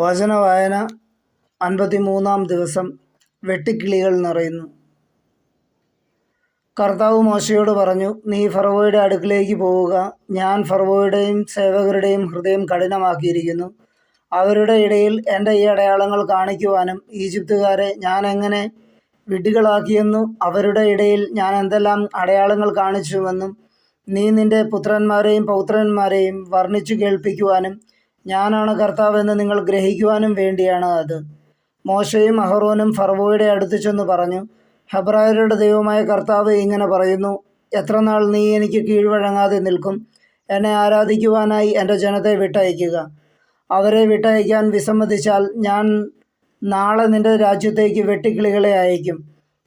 വചന വായന അൻപത്തിമൂന്നാം ദിവസം വെട്ടിക്കിളികൾ നിറയുന്നു. കർത്താവ് മോശയോട് പറഞ്ഞു നീ ഫറവോയുടെ അടുക്കിലേക്ക് പോവുക. ഞാൻ ഫറവോയുടെയും സേവകരുടെയും ഹൃദയം കഠിനമാക്കിയിരിക്കുന്നു. അവരുടെ ഇടയിൽ എന്റെ ഈ അടയാളങ്ങൾ കാണിക്കുവാനും ഈജിപ്തുകാരെ ഞാൻ എങ്ങനെ വിഡ്ഢികളാക്കിയെന്നും അവരുടെ ഇടയിൽ ഞാൻ എന്തെല്ലാം അടയാളങ്ങൾ കാണിച്ചുവെന്നും നീ നിന്റെ പുത്രന്മാരെയും പൗത്രന്മാരെയും വർണിച്ചു കേൾപ്പിക്കുവാനും ഞാനാണ് കർത്താവെന്ന് നിങ്ങൾ ഗ്രഹിക്കുവാനും വേണ്ടിയാണ് അത്. മോശയും അഹറോനും ഫർവോയുടെ അടുത്ത് ചെന്ന് പറഞ്ഞു ഹബ്രായരുടെ ദൈവമായ കർത്താവ് ഇങ്ങനെ പറയുന്നു എത്ര നാൾ നീ എനിക്ക് കീഴ്വഴങ്ങാതെ നിൽക്കും? എന്നെ ആരാധിക്കുവാനായി എന്റെ ജനത്തെ വിട്ടയക്കുക. അവരെ വിട്ടയക്കാൻ വിസമ്മതിച്ചാൽ ഞാൻ നാളെ നിന്റെ രാജ്യത്തേക്ക് വെട്ടിക്കിളികളെ അയക്കും.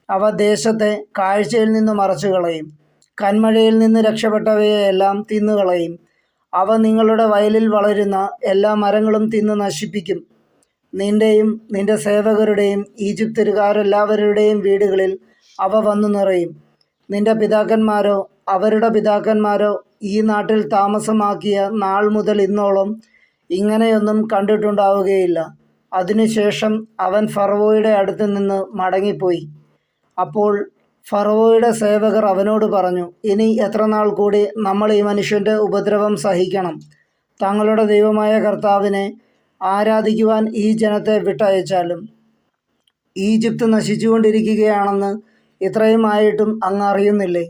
അവ ദേശത്തെ കാഴ്ചയിൽ നിന്ന് മറച്ചു കളയും കന്മഴയിൽ നിന്ന് രക്ഷപ്പെട്ടവയെല്ലാം തിന്നുകളയും. അവ നിങ്ങളുടെ വയലിൽ വളരുന്ന എല്ലാ മരങ്ങളും തിന്ന് നശിപ്പിക്കും. നിന്റെയും നിന്റെ സേവകരുടെയും ഈജിപ്തുകാരെല്ലാവരുടെയും വീടുകളിൽ അവ വന്നു നിറയും. നിന്റെ പിതാക്കന്മാരോ അവരുടെ പിതാക്കന്മാരോ ഈ നാട്ടിൽ താമസമാക്കിയ നാൾ മുതൽ ഇന്നോളം ഇങ്ങനെയൊന്നും കണ്ടിട്ടുണ്ടാവുകയില്ല. അതിനുശേഷം അവൻ ഫറവോയുടെ അടുത്ത് നിന്ന് മടങ്ങിപ്പോയി. അപ്പോൾ ഫറവോയുടെ സേവകർ അവനോട് പറഞ്ഞു ഇനി എത്ര നാൾ കൂടി നമ്മൾ ഈ മനുഷ്യന്റെ ഉപദ്രവം സഹിക്കണം? തങ്ങളുടെ ദൈവമായ കർത്താവിനെ ആരാധിക്കുവാൻ ഈ ജനത്തെ വിട്ടയച്ചാലും ഈജിപ്ത് നശിച്ചുകൊണ്ടിരിക്കുകയാണെന്ന് ഇത്രയും ആയിട്ടും അങ്ങ് അറിയുന്നില്ലേ?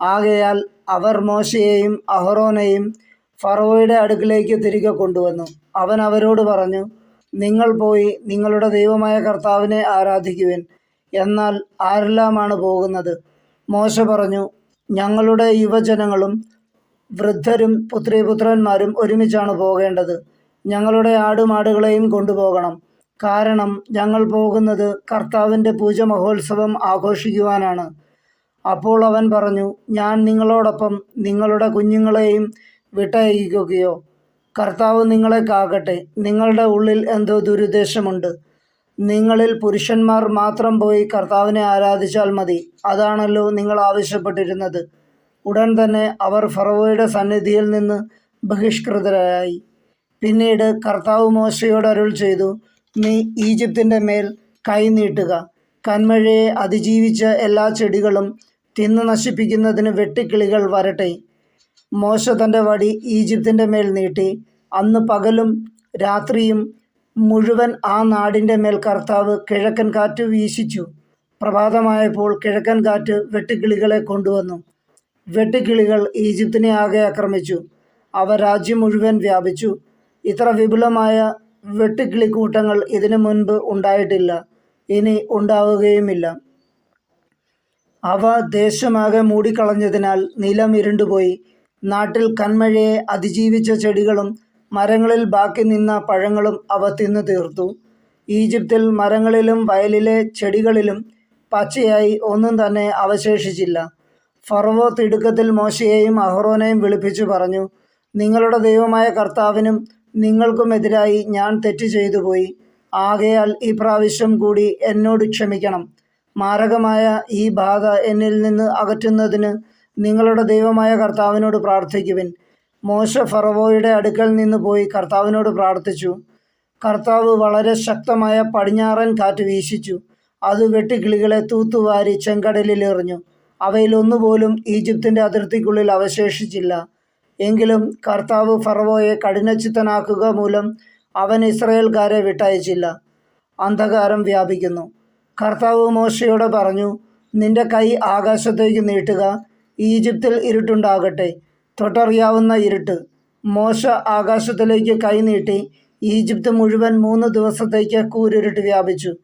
ആകയാൽ അവർ മോശയെയും അഹറോനെയും ഫറോയുടെ അടുക്കിലേക്ക് തിരികെ കൊണ്ടുവന്നു. അവൻ അവരോട് പറഞ്ഞു നിങ്ങൾ പോയി നിങ്ങളുടെ ദൈവമായ കർത്താവിനെ ആരാധിക്കുവിൻ. എന്നാൽ ആരെല്ലാമാണ് പോകുന്നത്. മോശ പറഞ്ഞു ഞങ്ങളുടെ യുവജനങ്ങളും വൃദ്ധരും പുത്രീപുത്രന്മാരും ഒരുമിച്ചാണ് പോകേണ്ടത്. ഞങ്ങളുടെ ആടുമാടുകളെയും കൊണ്ടുപോകണം. കാരണം ഞങ്ങൾ പോകുന്നത് കർത്താവിന്റെ പൂജ മഹോത്സവം ആഘോഷിക്കുവാനാണ്. അപ്പോൾ അവൻ പറഞ്ഞു ഞാൻ നിങ്ങളോടൊപ്പം നിങ്ങളുടെ കുഞ്ഞുങ്ങളെയും വിട്ടയക്കുകയോ? കർത്താവ് നിങ്ങളെ കാക്കട്ടെ. നിങ്ങളുടെ ഉള്ളിൽ എന്തോ ദുരുദ്ദേശമുണ്ട്. നിങ്ങളിൽ പുരുഷന്മാർ മാത്രം പോയി കർത്താവിനെ ആരാധിച്ചാൽ മതി. അതാണല്ലോ നിങ്ങൾ ആവശ്യപ്പെട്ടിരുന്നത്. ഉടൻ തന്നെ അവർ ഫറവോയുടെ സന്നിധിയിൽ നിന്ന് ബഹിഷ്കൃതരായി. പിന്നീട് കർത്താവ് മോശയോട് അരുൾ ചെയ്തു നീ ഈജിപ്തിന്റെ മേൽ കൈനീട്ടുക കന്മഴയെ അതിജീവിച്ച എല്ലാ ചെടികളും തിന്നു നശിപ്പിക്കുന്നതിന് വെട്ടിക്കിളികൾ വരട്ടെ. മോശ തന്റെ വടി ഈജിപ്തിന്റെ മേൽ നീട്ടി. അന്ന് പകലും രാത്രിയും മുഴുവൻ ആ നാടിന്റെ മേൽ കർത്താവ് കിഴക്കൻ കാറ്റ് വീശിച്ചു. പ്രഭാതമായപ്പോൾ കിഴക്കൻ കാറ്റ് വെട്ടുക്കിളികളെ കൊണ്ടുവന്നു. വെട്ടുക്കിളികൾ ഈജിപ്തിനെ ആകെ ആക്രമിച്ചു. അവ രാജ്യം മുഴുവൻ വ്യാപിച്ചു. ഇത്ര വിപുലമായ വെട്ടുക്കിളിക്കൂട്ടങ്ങൾ ഇതിനു മുൻപ് ഉണ്ടായിട്ടില്ല. ഇനി ഉണ്ടാവുകയുമില്ല. അവ ദേശമാകെ മൂടിക്കളഞ്ഞതിനാൽ നിലം ഇരുണ്ടുപോയി. നാട്ടിൽ കന്മഴയെ അതിജീവിച്ച ചെടികളും മരങ്ങളിൽ ബാക്കി നിന്ന പഴങ്ങളും അവ തിന്നു തീർത്തു. ഈജിപ്തിൽ മരങ്ങളിലും വയലിലെ ചെടികളിലും പച്ചയായി ഒന്നും തന്നെ അവശേഷിച്ചില്ല. ഫറവോ തിടുക്കത്തിൽ മോശയെയും അഹ്റോനെയും വിളിപ്പിച്ചു പറഞ്ഞു നിങ്ങളുടെ ദൈവമായ കർത്താവിനും നിങ്ങൾക്കുമെതിരായി ഞാൻ തെറ്റ് ചെയ്തു പോയി ആകയാൽ ഈ പ്രാവശ്യം കൂടി എന്നോട് ക്ഷമിക്കണം. മാരകമായ ഈ ബാധ എന്നിൽ നിന്ന് അകറ്റുന്നതിന് നിങ്ങളുടെ ദൈവമായ കർത്താവിനോട് പ്രാർത്ഥിക്കുവിൻ. മോശ ഫറവോയുടെ അടുക്കൽ നിന്ന് പോയി കർത്താവിനോട് പ്രാർത്ഥിച്ചു. കർത്താവ് വളരെ ശക്തമായ പടിഞ്ഞാറൻ കാറ്റ് വീശിച്ചു. അത് വെട്ടിക്കിളികളെ തൂത്തുവാരി ചെങ്കടലിൽ എറിഞ്ഞു. അവയിലൊന്നുപോലും ഈജിപ്തിന്റെ അതിർത്തിക്കുള്ളിൽ അവശേഷിച്ചില്ല. എങ്കിലും കർത്താവ് ഫറവോയെ കഠിനചിത്തനാക്കുക മൂലം അവൻ ഇസ്രയേൽക്കാരെ വിട്ടയച്ചില്ല. അന്ധകാരം വ്യാപിക്കുന്നു. കർത്താവ് മോശയോട് പറഞ്ഞു നിന്റെ കൈ ആകാശത്തേക്ക് നീട്ടുക. ഈജിപ്തിൽ ഇരുട്ടുണ്ടാകട്ടെ. തൊട്ടറിയാവുന്ന ഇരുട്ട്. മോശ ആകാശത്തിലേക്ക് കൈനീട്ടി ഈജിപ്ത് മുഴുവൻ മൂന്ന് ദിവസത്തേക്ക് കൂരിരുട്ട് വ്യാപിച്ചു.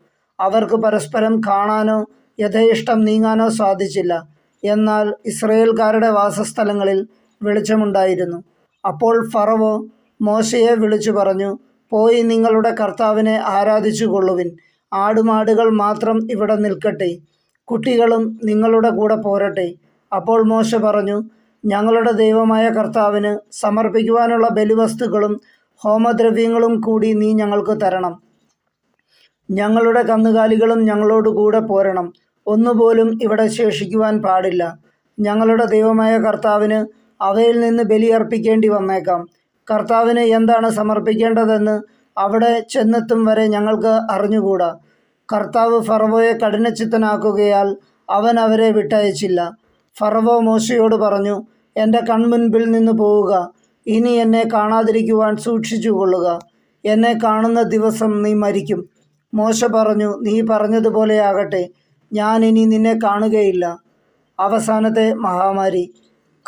അവർക്ക് പരസ്പരം കാണാനോ യഥേഷ്ടം നീങ്ങാനോ സാധിച്ചില്ല. എന്നാൽ ഇസ്രയേൽക്കാരുടെ വാസസ്ഥലങ്ങളിൽ വെളിച്ചമുണ്ടായിരുന്നു. അപ്പോൾ ഫറവോ മോശയെ വിളിച്ചു പറഞ്ഞു പോയി നിങ്ങളുടെ കർത്താവിനെ ആരാധിച്ചു കൊള്ളുവിൻ. ആടുമാടുകൾ മാത്രം ഇവിടെ നിൽക്കട്ടെ. കുട്ടികളും നിങ്ങളുടെ കൂടെ പോരട്ടെ. അപ്പോൾ മോശ പറഞ്ഞു ഞങ്ങളുടെ ദൈവമായ കർത്താവിന് സമർപ്പിക്കുവാനുള്ള ബലിവസ്തുക്കളും ഹോമദ്രവ്യങ്ങളും കൂടി നീ ഞങ്ങൾക്ക് തരണം. ഞങ്ങളുടെ കന്നുകാലികളും ഞങ്ങളോട് കൂടെ പോരണം. ഒന്നുപോലും ഇവിടെ ശേഷിക്കുവാൻ പാടില്ല. ഞങ്ങളുടെ ദൈവമായ കർത്താവിന് അവയിൽ നിന്ന് ബലിയർപ്പിക്കേണ്ടി വന്നേക്കാം. കർത്താവിന് എന്താണ് സമർപ്പിക്കേണ്ടതെന്ന് അവിടെ ചെന്നെത്തും വരെ ഞങ്ങൾക്ക് അറിഞ്ഞുകൂടാ. കർത്താവ് ഫറവോയെ കഠിനചിത്തനാക്കുകയാൽ അവൻ അവരെ വിട്ടയച്ചില്ല. ഫറവോ മോശയോട് പറഞ്ഞു എന്റെ കൺമുൻപിൽ നിന്ന് പോവുക. ഇനി എന്നെ കാണാതിരിക്കുവാൻ സൂക്ഷിച്ചു കൊള്ളുക. എന്നെ കാണുന്ന ദിവസം നീ മരിക്കും. മോശ പറഞ്ഞു നീ പറഞ്ഞതുപോലെ ആകട്ടെ. ഞാൻ ഇനി നിന്നെ കാണുകയില്ല. അവസാനത്തെ മഹാമാരി.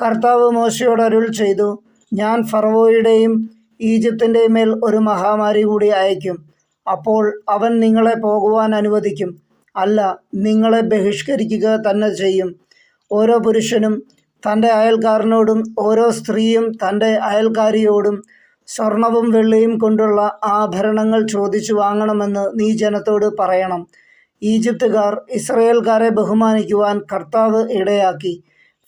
കർത്താവ് മോശയോട് അരുൾ ചെയ്തു ഞാൻ ഫറവോയുടെയും ഈജിപ്തിന്റെയും മേൽ ഒരു മഹാമാരി കൂടി അയക്കും അപ്പോൾ അവൻ നിങ്ങളെ പോകുവാൻ അനുവദിക്കും. അല്ല നിങ്ങളെ ബഹിഷ്കരിക്കുക തന്നെ ചെയ്യും. ഓരോ പുരുഷനും തന്റെ അയൽക്കാരനോടും ഓരോ സ്ത്രീയും തന്റെ അയൽക്കാരിയോടും സ്വർണവും വെള്ളിയും കൊണ്ടുള്ള ആഭരണങ്ങൾ ചോദിച്ചു വാങ്ങണമെന്ന് നീ ജനത്തോട് പറയണം. ഈജിപ്തുകാർ ഇസ്രയേൽക്കാരെ ബഹുമാനിക്കുവാൻ കർത്താവ് ഇടയാക്കി.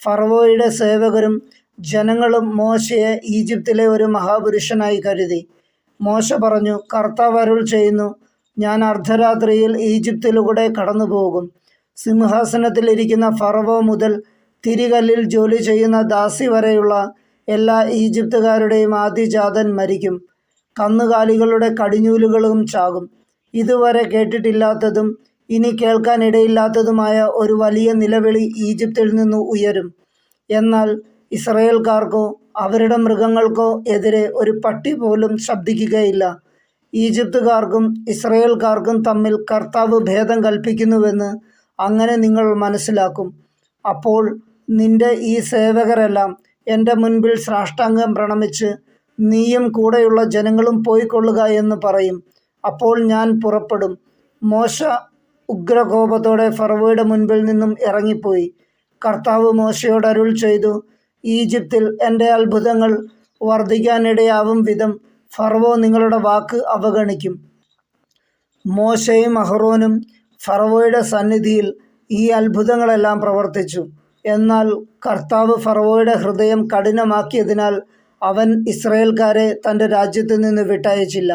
ഫറവോയുടെ സേവകരും ജനങ്ങളും മോശയെ ഈജിപ്തിലെ ഒരു മഹാപുരുഷനായി കരുതി. മോശ പറഞ്ഞു കർത്താവ് അരുൾ ചെയ്യുന്നു ഞാൻ അർദ്ധരാത്രിയിൽ ഈജിപ്തിലൂടെ കടന്നു പോകും സിംഹാസനത്തിലിരിക്കുന്ന ഫറവോ മുതൽ തിരികല്ലിൽ ജോലി ചെയ്യുന്ന ദാസി വരെയുള്ള എല്ലാ ഈജിപ്തുകാരുടെയും ആദ്യജാതൻ മരിക്കും. കന്നുകാലികളുടെ കടിഞ്ഞൂലുകളും ചാകും. ഇതുവരെ കേട്ടിട്ടില്ലാത്തതും ഇനി കേൾക്കാനിടയില്ലാത്തതുമായ ഒരു വലിയ നിലവിളി ഈജിപ്തിൽ നിന്ന് ഉയരും. എന്നാൽ ഇസ്രയേൽക്കാർക്കോ അവരുടെ മൃഗങ്ങൾക്കോ എതിരെ ഒരു പട്ടി പോലും ശബ്ദിക്കുകയില്ല. ഈജിപ്തുകാർക്കും ഇസ്രയേൽക്കാർക്കും തമ്മിൽ കർത്താവ് ഭേദം കൽപ്പിക്കുന്നുവെന്ന് അങ്ങനെ നിങ്ങൾ മനസ്സിലാക്കും. അപ്പോൾ നിന്റെ ഈ സേവകരെല്ലാം എന്റെ മുൻപിൽ സാഷ്ടാംഗം പ്രണമിച്ച് നീയും കൂടെയുള്ള ജനങ്ങളും പോയിക്കൊള്ളുക എന്ന് പറയും. അപ്പോൾ ഞാൻ പുറപ്പെടും. മോശ ഉഗ്രകോപത്തോടെ ഫറവയുടെ മുൻപിൽ നിന്നും ഇറങ്ങിപ്പോയി. കർത്താവ് മോശയോട് അരുൾ ചെയ്തു ഈജിപ്തിൽ എന്റെ അത്ഭുതങ്ങൾ വർദ്ധിക്കാനിടയാവും വിധം ഫറവോ നിങ്ങളുടെ വാക്ക് അവഗണിക്കും. മോശയും അഹ്റോനും ഫറവോയുടെ സന്നിധിയിൽ ഈ അത്ഭുതങ്ങളെല്ലാം പ്രവർത്തിച്ചു. എന്നാൽ കർത്താവ് ഫറവോയുടെ ഹൃദയം കഠിനമാക്കിയതിനാൽ അവൻ ഇസ്രയേൽക്കാരെ തന്റെ രാജ്യത്തു നിന്ന് വിട്ടയച്ചില്ല.